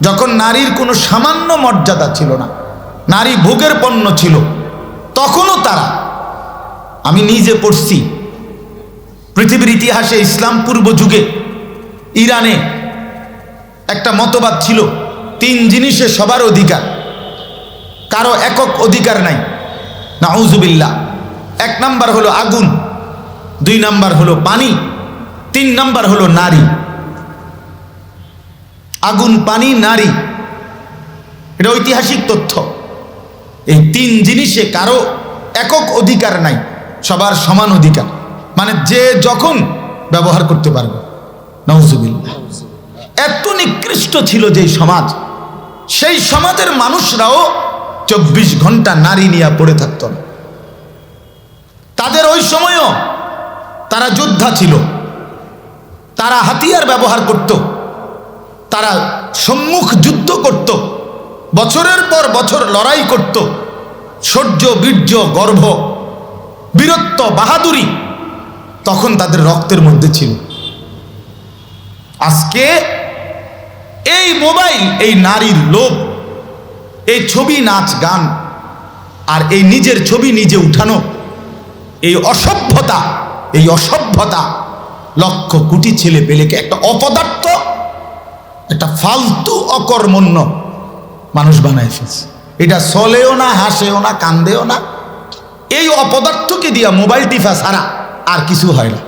যখন নারীর কোনো সামান্য মর্যাদা ছিল না, নারী ভোগের পণ্য ছিল, তখনও তারা, আমি নিজে পড়ছি, পৃথিবীর ইতিহাসে ইসলাম পূর্ব যুগে, ইরানে একটা মতবাদ ছিল, তিন জিনিসে সবার অধিকার, কারও একক অধিকার নাই, নাউজুবিল্লাহ। এক নাম্বার হলো আগুন, দুই নাম্বার হলো পানি, তিন নাম্বার হলো নারী। আগুন, পানি, নারী। এটা ঐতিহাসিক তথ্য। এই তিন জিনিসে কারও একক অধিকার নাই, সবার সমান অধিকার। মানে যে যখন ব্যবহার করতে পারবে। নওজুবিল্লাহ এত নিকৃষ্ট ছিল যে সমাজ, সেই সমাজের মানুষরাও চব্বিশ ঘণ্টা নারী নিয়ে পড়ে থাকত না। তাদের ওই সময়ও তারা যোদ্ধা ছিল। তারা হাতিয়ার ব্যবহার করত। তারা সম্মুখ যুদ্ধ করত, বছরের পর বছর লড়াই করত। শৌর্য বীর্য, গর্ভ, বীরত্ব, বাহাদুরি তখন তাদের রক্তের মধ্যে ছিল। আজকে এই মোবাইল, এই নারীর লোভ, এই ছবি নাচ, গান আর এই নিজের ছবি নিজে উঠানো, এই অসভ্যতা এই অসভ্যতা লক্ষ কোটি ছেলে পেলেকে একটা অপদার্থ একটা ফালতু অকর্মণ্য মানুষ বানায় ফেলছে। এটা চলেও না, হাসেও না, কান্দেও না। এই অপদার্থকে দিয়া মোবাইল টিফা ছাড়া আর কিছু হয় না।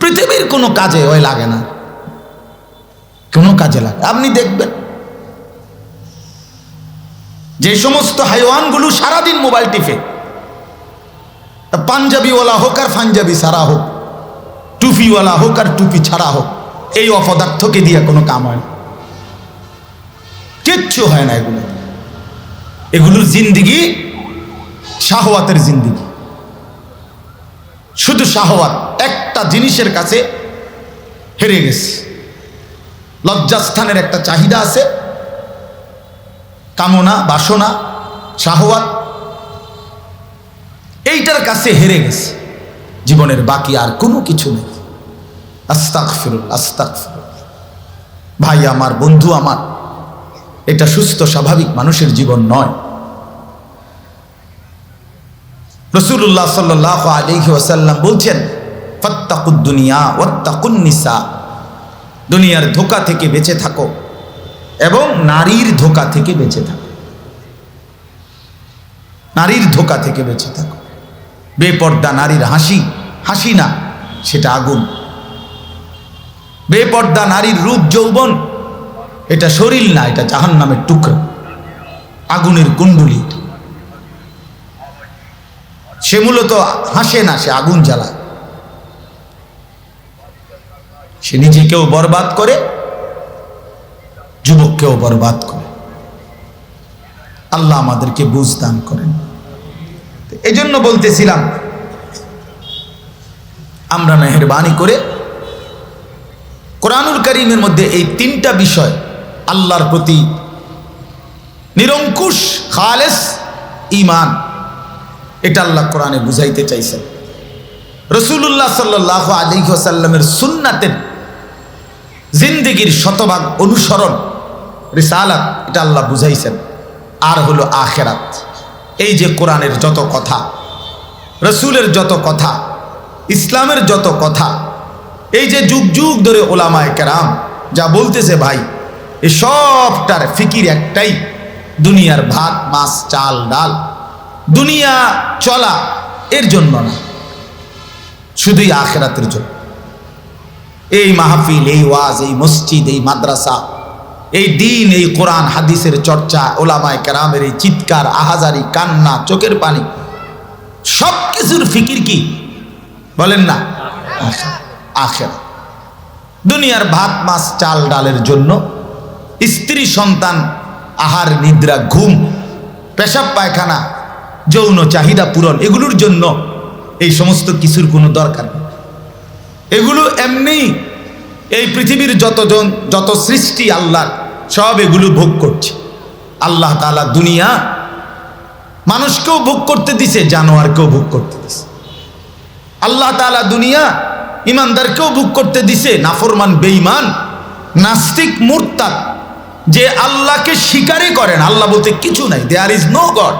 পৃথিবীর কোনো কাজে ওই লাগে না। কোনো কাজে লাগে আপনি দেখবেন, যে সমস্ত হাইওয়ানগুলো সারাদিন মোবাইল টিফে পাঞ্জাবিওয়ালা হোক আর পাঞ্জাবি সারা হোক, টুপিওয়ালা হোক আর টুপি ছাড়া হোক, এই অপদার্থকে দিয়ে কোনো কাম হয় না। কিচ্ছু হয় না এগুলো। এগুলোর জিন্দিগি, শাহওয়াতের জিন্দিগি। শুধু শাহওয়াত, একটা জিনিসের কাছে হেরে গেছে। লজ্জাস্থানের একটা চাহিদা আছে। কামনা, বাসনা, শাহওয়াত, এইটার কাছে হেরে গেছে। জীবনের বাকি আর কোনো কিছু নেই। আস্তাক ফিরুল আস্তাক ফিরুল ভাই, আমার বন্ধু, আমার এটা সুস্থ, স্বাভাবিক মানুষের জীবন নয়। রসুল্লাহ সাল্লাহ আলহি ওসাল্লাম বলছেন ফত্তাকুদ্দুনিয়া ওত্তাকুন্নিসা দুনিয়ার ধোকা থেকে বেঁচে থাকো এবং নারীর ধোকা থেকে বেঁচে থাকো। নারীর ধোকা থেকে বেঁচে থাকো। বেপর্দা নারীর হাসি হাসি না, সেটা আগুন। বেপর্দা নারীর রূপ যৌবন এটা শরীর না, এটা জাহান নামের টুকরা। আগুনের কুণ্ডুলি। সে মূলত হাসে না, সে আগুন জ্বালায়। সে নিজেকেও বরবাদ করে, যুবককেও বরবাদ করে। আল্লাহ আমাদেরকে বুঝ দান করেন। এই জন্য বলতেছিলাম, আমরা মেহরবানি করে কোরআনুল করিমের মধ্যে এই তিনটা বিষয় আল্লাহর প্রতি নিরঙ্কুশ, খালেস ইমান এটা আল্লাহ কোরআনে বুঝাইতে চাইছেন। রসুল্লাহ সাল্লাহ আলিহাসাল্লামের সুন্নাতের জিন্দিগির শতভাগ অনুসরণ, রিসালাত, এটা আল্লাহ বুঝাইছেন। আর হলো আখেরাত। এই যে কোরআনের যত কথা, রসুলের যত কথা, ইসলামের যত কথা, এই যে যুগ যুগ ধরে ওলামায় কেরাম যা বলতেছে ভাই এ সবটার ফিকির একটাই, দুনিয়ার ভাত, মাছ, চাল, ডাল। দুনিয়া চলা এর জন্য না শুধুই আখেরাতের জন্য। এই মাহফিল, এই ওয়াজ, এই মসজিদ, এই মাদ্রাসা, এই দিন, এই কোরআন, হাদিসের চর্চা, ওলামায় কেরামের এই চিৎকার, আহাজারি, কান্না, চোখের পানি সব কিছুর ফিকির কি? বলেন না। আখের দুনিয়ার ভাত, মাছ, চাল, ডালের জন্য স্ত্রী সন্তান, আহার, নিদ্রা, ঘুম, পেশাব, পায়খানা, যৌন চাহিদা পূরণ, এগুলোর জন্য এই সমস্ত কিছুর কোনো দরকার নেই। এগুলো এমনি এই পৃথিবীর যতজন, যত সৃষ্টি আল্লাহর, সব এগুলো ভোগ করছে। আল্লাহ তালা দুনিয়া মানুষকেও ভোগ করতে দিছে, জানোয়ারকেও ভোগ করতে দিছে। আল্লাহ তালা দুনিয়া ইমানদারকেও ভোগ করতে দিছে, নাফরমান, বেঈমান, নাস্তিক, মুরতাদ যে আল্লাহকে স্বীকারই করেন, আল্লাহ বলতে কিছু নাই দেয়ার ইজ নো গড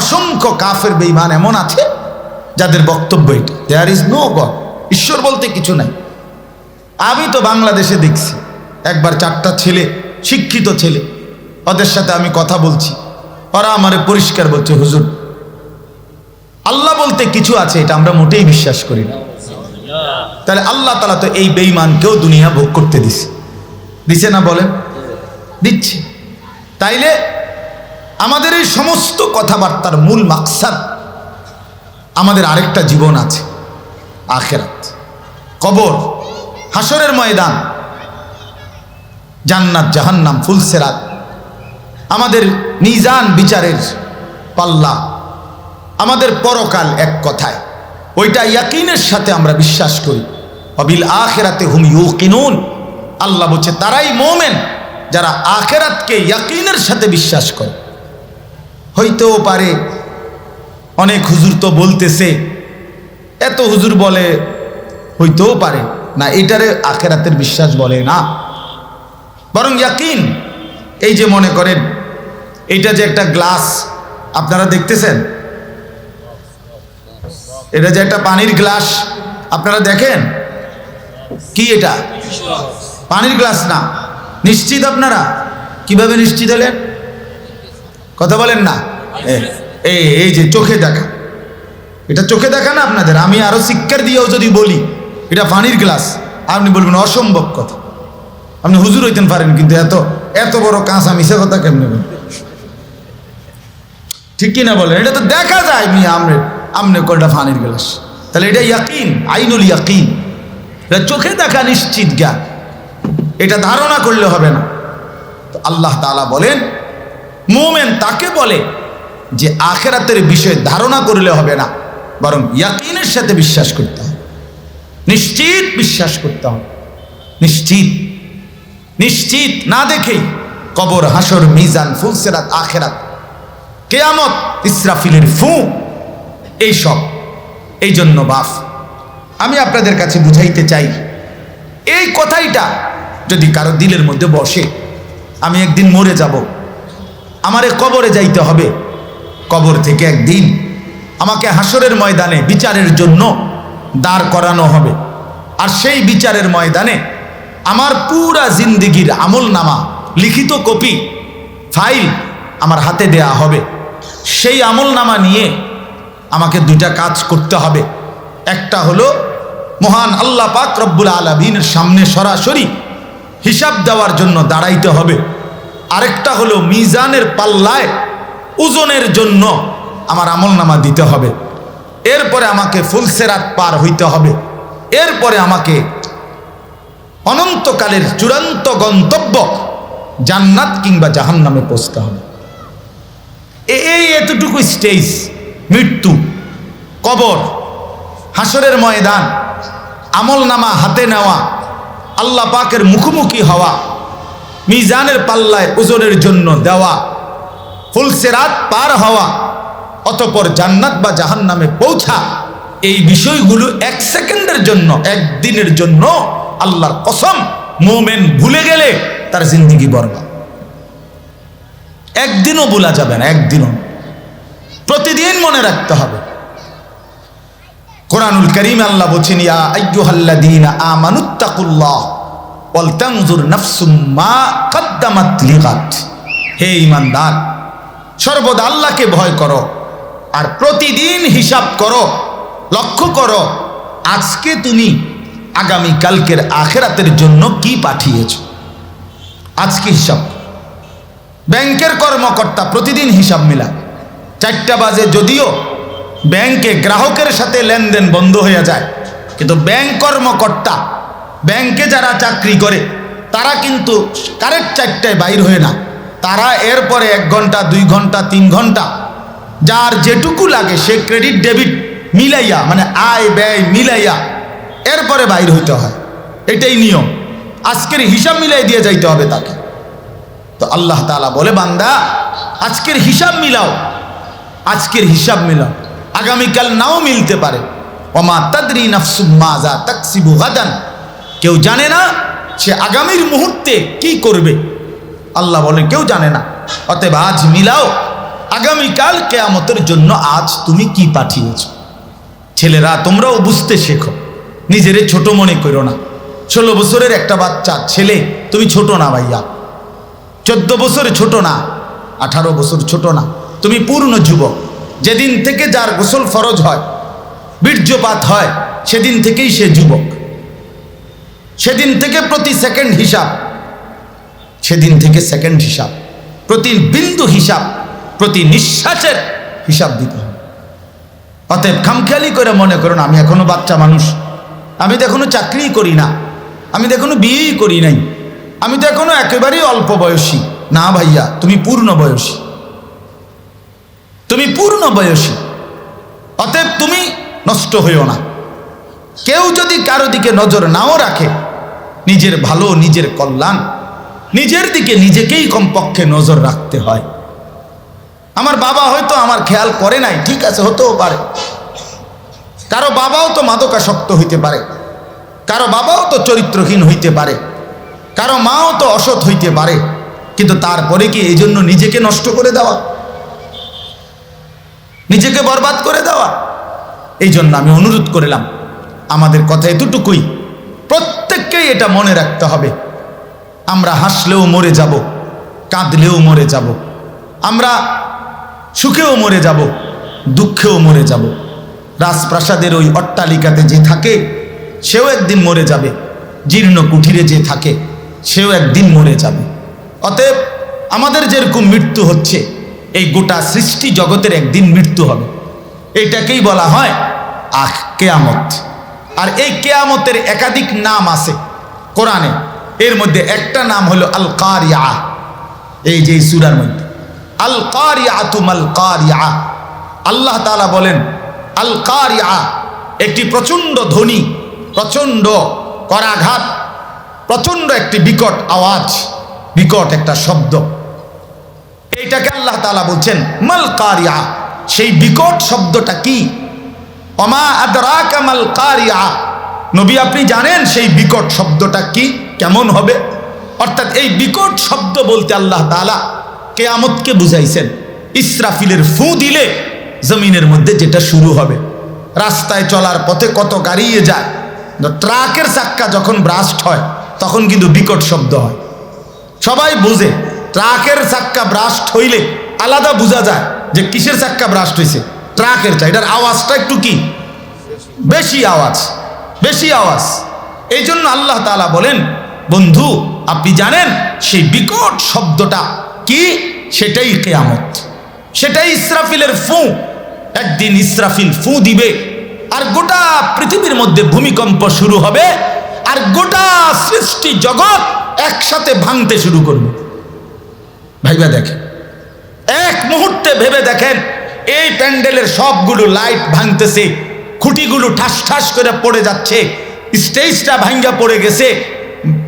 অসংখ্য কাফের বেইমান এমন আছে যাদের বক্তব্য এটা দেয়ার ইজ নো গড ঈশ্বর বলতে কিছু নাই। আমি তো বাংলাদেশে দেখছি, একবার চারটা ছেলে, শিক্ষিত ছেলে, ওদের সাথে আমি কথা বলছি, ওরা আমারে পরিষ্কার বলছে, হুজুর, আল্লাহ বলতে কিছু আছে, এটা আমরা মোটেই বিশ্বাস করি না। তাহলে আল্লাহ তালা তো এই বেইমানকেও দুনিয়া ভোগ করতে দিছে। দিছে না বলেন দিচ্ছে। তাইলে আমাদের এই সমস্ত কথাবার্তার মূল মাকসাদ আমাদের আরেকটা জীবন আছে, আখেরাত। কবর হাসরের ময়দান, জান্নাত, জাহান্নাম ফুলসেরাত আমাদের নিজান বিচারের পাল্লা, আমাদের পরকাল এক কথায়। ওইটা ইয়াকিনের সাথে আমরা বিশ্বাস করি। অবিল আখেরাতে হুম ইউকিনুন। আল্লাহ বলছে, তারাই মোমেন যারা আখেরাতকে ইয়াকিনের সাথে বিশ্বাস করে। হইতেও পারে, অনেক হুজুর তো বলতেছে, এত হুজুর বলে, হইতেও পারে। না, এটারে আখেরাতের বিশ্বাস বলে না। বরং ইয়াকিন, এই যে মনে করেন এইটা যে একটা গ্লাস, আপনারা দেখতেছেন? এটা যে একটা পানির গ্লাস, আপনারা দেখেন? কি এটা? পানির গ্লাস না। নিশ্চিত আপনারা? কীভাবে নিশ্চিত হলেন? কথা বলেন না। এই এই যে চোখে দেখা। এটা চোখে দেখা না আপনাদের? আমি আরও শিক্ষার দিয়েও যদি বলি, এটা পানির গ্লাস। আপনি বলবেন অসম্ভব কথা। আপনি হুজুর হইতেন পারেন, কিন্তু এত এত বড় কাঁচা মিশা কথা কেমনি বলেন ঠিক কিনা বলেন? এটা তো দেখা যায়, মি আমরে। আমনে কোনটা ফানির গ্লাস? তাহলে এটা ইয়াকিন, আইনুল ইয়াকিন। এটা চোখে দেখা নিশ্চিত জ্ঞান এটা ধারণা করলে হবে না। তো আল্লাহ তাআলা বলেন, মোমেন তাকে বলে যে আখেরাতের বিষয়ে ধারণা করলে হবে না, বরং ইয়াকিনের সাথে বিশ্বাস করতে হবে। নিশ্চিত বিশ্বাস করতে হবে। নিশ্চিত। নিশ্চিত না দেখেই কবর হাসর মিজান, ফুলসেরাত, আখেরাত, কেয়ামত, ইসরাফিলের ফু এইসব এই জন্য বাফ। আমি আপনাদের কাছে বুঝাইতে চাই, এই কথাইটা যদি কারও দিলের মধ্যে বসে, আমি একদিন মরে যাব, আমারে কবরে যাইতে হবে। কবর থেকে একদিন আমাকে হাসরের ময়দানে বিচারের জন্য দাঁড় করানো হবে। আর সেই বিচারের ময়দানে আমার পুরা জিন্দিগির আমল নামা, লিখিত কপি, ফাইল আমার হাতে দেয়া হবে। সেই আমল নামা নিয়ে আমাকে দুইটা কাজ করতে হবে। একটা হলো, মহান আল্লাহ পাক রব্বুল আলমিনের সামনে সরাসরি হিসাব দেওয়ার জন্য দাঁড়াইতে হবে। আরেকটা হলো মিজানের পাল্লায় ওজনের জন্য আমার আমল নামা দিতে হবে। এরপরে আমাকে ফুলসেরাত পার হইতে হবে। এরপরে আমাকে অনন্তকালের চূড়ান্ত গন্তব্য জান্নাত কিংবা জাহান্নামে পৌঁছতে হবে। এই এতটুকু স্টেজ মৃত্যু, কবর হাসরের ময়দান আমল নামা হাতে নেওয়া আল্লাহ পাকের মুখোমুখি হওয়া, মিজানের পাল্লায় ওজনের জন্য দেওয়া ফুলসেরাত পার হওয়া, অতপর জান্নাত বা জাহান্নামে পৌঁছা, এই বিষয়গুলো এক সেকেন্ডের জন্য একদিনের জন্য আল্লাহর কসম মোমেন ভুলে গেলে তার জিন্দিগি বরবাদ। একদিনও ভোলা যাবে না, একদিনও। প্রতিদিন মনে রাখতে হবে। কোরআনুল করিম আল্লাহ বলছেন, ইয়া আইয়ুহাল্লাযীনা আমানুত্তাকুল্লাহ ওয়াল তানজুর নাফসুম মা কদ্দামাত লিগাত। হে ঈমানদার, সর্বদা আল্লাহকে ভয় করো আর প্রতিদিন হিসাব করো, লক্ষ্য করো, আজকে তুমি আগামী কালকের আখেরাতের জন্য কি পাঠিয়েছ? আজকে হিসাব ব্যাংকের কর্মকর্তা প্রতিদিন হিসাব মিলা চারটা বাজে যদিও ব্যাংকে গ্রাহকের সাথে লেনদেন বন্ধ হয়ে যায়। কিন্তু ব্যাংক কর্মকর্তা, ব্যাংকে যারা চাকরি করে, তারা কিন্তু কারেক্ট চারটায় বাইর হয়ে না। তারা এরপরে এক ঘণ্টা, দুই ঘণ্টা, তিন ঘণ্টা, যার যেটুকু লাগে সে ক্রেডিট, ডেবিট মিলাইয়া মানে আয়, ব্যয় মিলাইয়া এরপরে বাইর হইতে হয়। এটাই নিয়ম। আজকের হিসাব মিলাই দিয়ে যাইতে হবে তাকে। তো আল্লাহ তাআলা বলে, বান্দা, আজকের হিসাব মিলাও। আজকের হিসাব মিলাও। আগামীকাল নাও মিলতে পারে। ওমা তাদরি মাজা তাকসিবু গাদান। কেউ জানে না সে আগামীর মুহূর্তে কি করবে। আল্লাহ বলে, কেউ জানে না। অতএব আজ মিলাও। আগামীকাল কেয়ামতের জন্য আজ তুমি কি পাঠিয়েছ? ছেলেরা, তোমরাও বুঝতে শেখো। নিজেরে ছোট মনে করো না। ষোলো বছরের একটা বাচ্চা, ছেলে, তুমি ছোট না ভাইয়া। চোদ্দ বছর ছোট না, আঠারো বছর ছোট না। তুমি পূর্ণ যুবক। যেদিন থেকে যার গোসল ফরজ হয়, বীর্যপাত হয়, সেদিন থেকেই সে যুবক। সেদিন থেকে প্রতি সেকেন্ড হিসাব, সেদিন থেকে সেকেন্ড হিসাব, প্রতি বিন্দু হিসাব, প্রতি নিঃশ্বাসের হিসাব দিতে হবে। অতএব খামখেয়ালি করে মনে করুন, আমি এখনও বাচ্চা মানুষ, আমি তো এখনও চাকরিই করি না, আমি তো এখনও বিয়েই করি নাই, আমি তো এখনও একেবারেই অল্প বয়সী। না ভাইয়া, তুমি পূর্ণ বয়সী। তুমি পূর্ণ বয়সী। অতএব তুমি নষ্ট হইও না। কেউ যদি কারও দিকে নজর নাও রাখে, নিজের ভালো, নিজের কল্যাণ, নিজের দিকে নিজেকেই কমপক্ষে নজর রাখতে হয়। আমার বাবা হয়তো আমার খেয়াল করে নাই, ঠিক আছে, হতেও পারে। কারও বাবাও তো মাদকাসক্ত হইতে পারে। কারও বাবাও তো চরিত্রহীন হইতে পারে। কারও মাও তো অসৎ হইতে পারে। কিন্তু তারপরে কি এই জন্য নিজেকে নষ্ট করে দেওয়া? নিজেকে বরবাদ করে দেওয়া। এই জন্য আমি অনুরোধ করলাম, আমাদের কথা এতটুকুই। প্রত্যেককেই এটা মনে রাখতে হবে। আমরা হাসলেও মরে যাব, কাঁদলেও মরে যাব। আমরা সুখেও মরে যাব, দুঃখেও মরে যাব। রাজপ্রাসাদের ওই অট্টালিকাতে যে থাকে, সেও একদিন মরে যাবে। জীর্ণ কুঠিরে যে থাকে, সেও একদিন মরে যাবে। অতএব আমাদের যেরকম মৃত্যু হচ্ছে এই গোটা সৃষ্টি জগতের একদিন মৃত্যু হবে। এটাকেই বলা হয় আহ, কেয়ামত। আর এই কেয়ামতের একাধিক নাম আছে কোরআনে। এর মধ্যে একটা নাম হলো আল কারিয়া এই যে সুরার মধ্যে। আল কারিয়া তুমাল কারিয়া আল্লাহ তালা বলেন আল কারিয়া একটি প্রচণ্ড ধ্বনি, প্রচণ্ড করাঘাত, প্রচণ্ড একটি বিকট আওয়াজ, বিকট একটা শব্দ। এইটাকে আল্লাহ তালা বলছেন, মাল কারিয়া। সেই বিকট শব্দটা কি? অমা আদরা কামাল কারিয়া। নবী, আপনি জানেন সেই বিকট শব্দটা কি? কেমন হবে? অর্থাৎ এই বিকট শব্দ বলতে আল্লাহ তালা কেয়ামতকে বুঝাইছেন। ইসরাফিলের ফু দিলে জমিনের মধ্যে যেটা শুরু হবে। রাস্তায় চলার পথে কত গাড়িয়ে যায়। ট্রাকের চাক্কা যখন ব্রাস্ট হয়, তখন কিন্তু বিকট শব্দ হয়। সবাই বুঝে ট্রাকের চাক্কা ব্রাস্ট হইলে আলাদা বোঝা যায় যে কিসের চাক্কা ব্রাস্ট হয়েছে ট্রাকের চা এটার আওয়াজটা একটু কি? বেশি আওয়াজ বেশি আওয়াজ। এই জন্য আল্লাহ তালা বলেন, বন্ধু, আপনি জানেন সেই বিকট শব্দটা কি? সেটাই কেয়ামত। সেটাই ইসরাফিলের ফু। একদিন ইসরাফিল ফু দিবে, আর গোটা পৃথিবীর মধ্যে ভূমিকম্প শুরু হবে, আর গোটা সৃষ্টি জগৎ একসাথে ভাঙতে শুরু করবে। ভাইবা দেখেন। এক মুহূর্তে ভেবে দেখেন, এই প্যান্ডেলের সবগুলো লাইট ভাঙতেছে, খুঁটিগুলো ঠাস ঠাস করে পড়ে যাচ্ছে, স্টেজটা ভাঙ্গা পড়ে গেছে,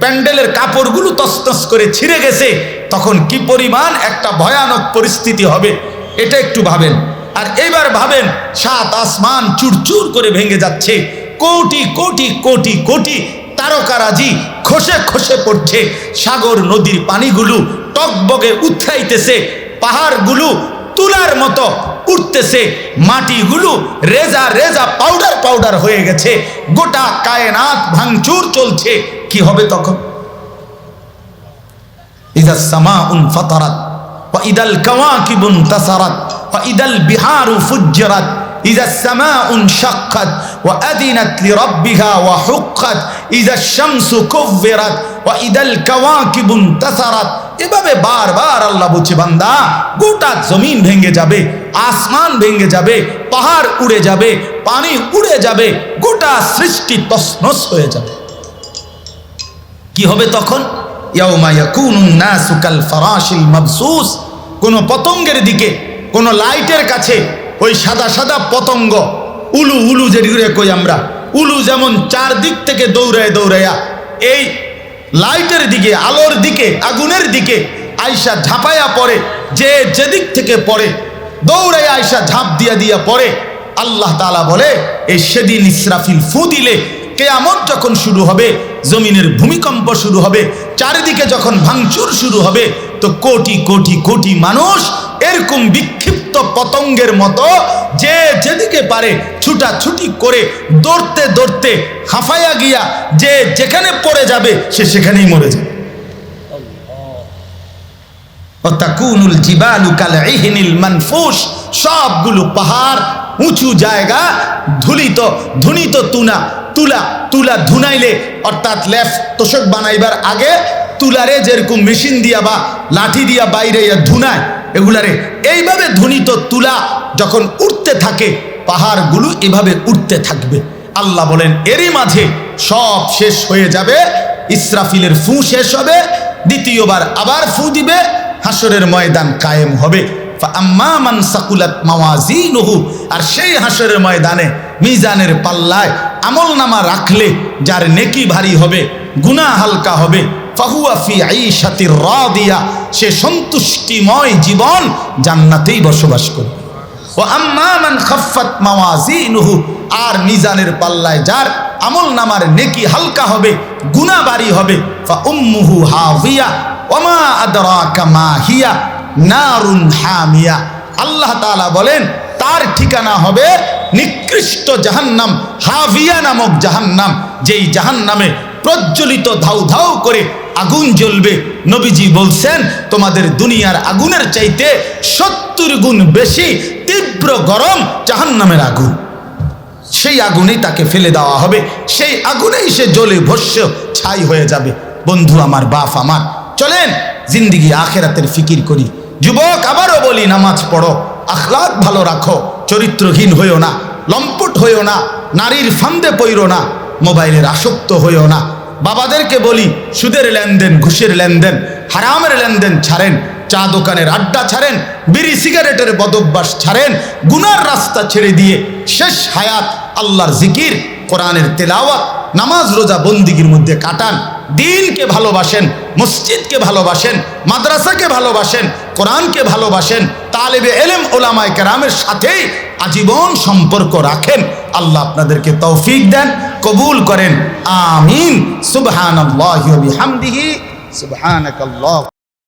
প্যান্ডেলের কাপড়গুলো তসতস করে ছিঁড়ে গেছে, তখন কি পরিমাণ একটা ভয়ানক পরিস্থিতি হবে, এটা একটু ভাবেন। আর এবার ভাবেন, সাত আসমান চুরচুর করে ভেঙে যাচ্ছে, কোটি কোটি কোটি কোটি তারকারাজি খসে খসে পড়ছে, সাগর নদীর পানিগুলো টকবগে উৎখাইতেছে পাহাড়গুলো তুলার মতো উঠতেছে মাটিগুলো রেজা রেজা পাউডার পাউডার হয়ে গেছে গোটা কায়নাত ভাঙচুর চলছে কি হবে তখন ইদা সামা উন ফতারাত ইদাল কাওয়াকিবুন তাসারাত ইদাল বিহারু ফুজ্জরাত إذا السماء انشقت وأذنت لربها وحقت إذا الشمس كفرت وإذا الكواكب انتثرت এভাবে বারবার আল্লাহ বলছে, বান্দা, গোটা জমিন ভেঙে যাবে, আসমান ভেঙে যাবে, পাহাড় উড়ে যাবে, পানি উড়ে যাবে, গোটা সৃষ্টি তসনস হয়ে যাবে। কি হবে তখন? কোন পতঙ্গের দিকে, কোন লাইটের কাছে, ওই সাদা সাদা পতঙ্গ, উলু উলু যেগুলো কই আমরা, উলু যেমন চারদিক থেকে দৌড়ায় দৌড়াইয়া এই লাইটের দিকে, আলোর দিকে, আগুনের দিকে আয়সা ঝাঁপাইয়া পড়ে, যে যেদিক থেকে পড়ে দৌড়ে আয়সা ঝাঁপ দিয়া দিয়া পড়ে। আল্লাহ তালা বলে এই সেদিন ইসরাফিল ফু দিলে, কেয়ামত যখন শুরু হবে, জমিনের ভূমিকম্প শুরু হবে, চারিদিকে যখন ভাঙচুর শুরু হবে, তো কোটি কোটি কোটি মানুষ এরকম বিক্ষিপ্ত পতঙ্গের মতো যে যেদিকে পারে ছুটাছুটি করে দৌড়তে দৌড়তে হাঁফাইয়া গিয়া যে যেখানে পড়ে যাবে সে সেখানেই মরে যাবে। সবগুলো পাহাড় উঁচু জায়গা, ধুলিত, ধুনিত তুনা তুলা তুলা ধুনাইলে, অর্থাৎ লেফ তোষক বানাইবার আগে তুলারে যেরকম মেশিন দিয়া বা লাঠি দিয়া বাইরে ধুনায় এগুলারে এইভাবে ধুনিত তুলা যখন উঠতে থাকে, পাহাড়গুলো এভাবে উঠতে থাকবে। আল্লাহ বলেন, এরই মাঝে সব শেষ হয়ে যাবে, ইসরাফিলের ফু শেষ হবে, দ্বিতীয়বার আবার ফু দিবে হাসরের ময়দান কায়েম হবে। আম্মা সাকুলাত মাওয়াজিনুহু, আর সেই হাসরের ময়দানে মিজানের পাল্লায় আমল নামা রাখলে, যার নেকি ভারী হবে, গুনাহ হালকা হবে ফাহুয়া ফি আইশাতির রাদিয়া, সে সন্তুষ্টিময় জীবন জান্নাতেই বসবাস করবে ও আম্মা মান খাফফাত মাওয়াজিনুহু, আর মিজানের পাল্লায় যার আমল নামার নেকি হালকা হবে গুনাহ ভারী হবে, ফা উম্মুহু হাভিয়া ওমা আদরাকা মা হিয়া, নারুন হামিয়া। আল্লাহ তাআলা বলেন, তার ঠিকানা হবে নিকৃষ্ট জাহান্নাম হাভিয়া নামক জাহান্নাম, যেই জাহান্নামে প্রজ্বলিত ধাউ ধাউ করে আগুন জ্বলবে। নবীজি বলছেন, তোমাদের দুনিয়ার আগুনের চাইতে সত্তর গুণ বেশি তীব্র গরম জাহান্নামের আগুন। সেই আগুনেই তাকে ফেলে দেওয়া হবে। সেই আগুনেই সে জ্বলে ভস্য ছাই হয়ে যাবে। বন্ধু আমার, বাপ আমার, চলেন জিন্দিগি আখেরাতের ফিকির করি। যুবক, আবারও বলি, নামাজ পড়ো। আখলাদ ভালো রাখো। চরিত্রহীন হইও না, লম্পট হইও না, নারীর ফান্দে পইরো না, মোবাইলের আসক্ত হইও না। বাবাদেরকে বলি, সুদের লেনদেন, ঘুষের লেনদেন, হারামের লেনদেন ছাড়েন, চা দোকানের আড্ডা ছাড়েন, বিড়ি সিগারেটের বদভ্যাস ছাড়েন, গুনার রাস্তা ছেড়ে দিয়ে শেষ হায়াত আল্লাহর জিকির, কোরআনের তেলাওয়াত, নামাজ, রোজা বন্দিগির মধ্যে কাটান, দিনকে ভালোবাসেন, মসজিদকে ভালোবাসেন, মাদ্রাসাকে ভালোবাসেন, কোরআনকে ভালোবাসেন, তালেবে এলেম ওলামায় কেরামের সাথেই আজীবন সম্পর্ক রাখেন। আল্লাহ আপনাদেরকে তৌফিক দেন। কবুল করেন। আমিন। সুবহানাল্লাহি ওয়া বিহামদিহি। সুবহানাকাল্লাহ।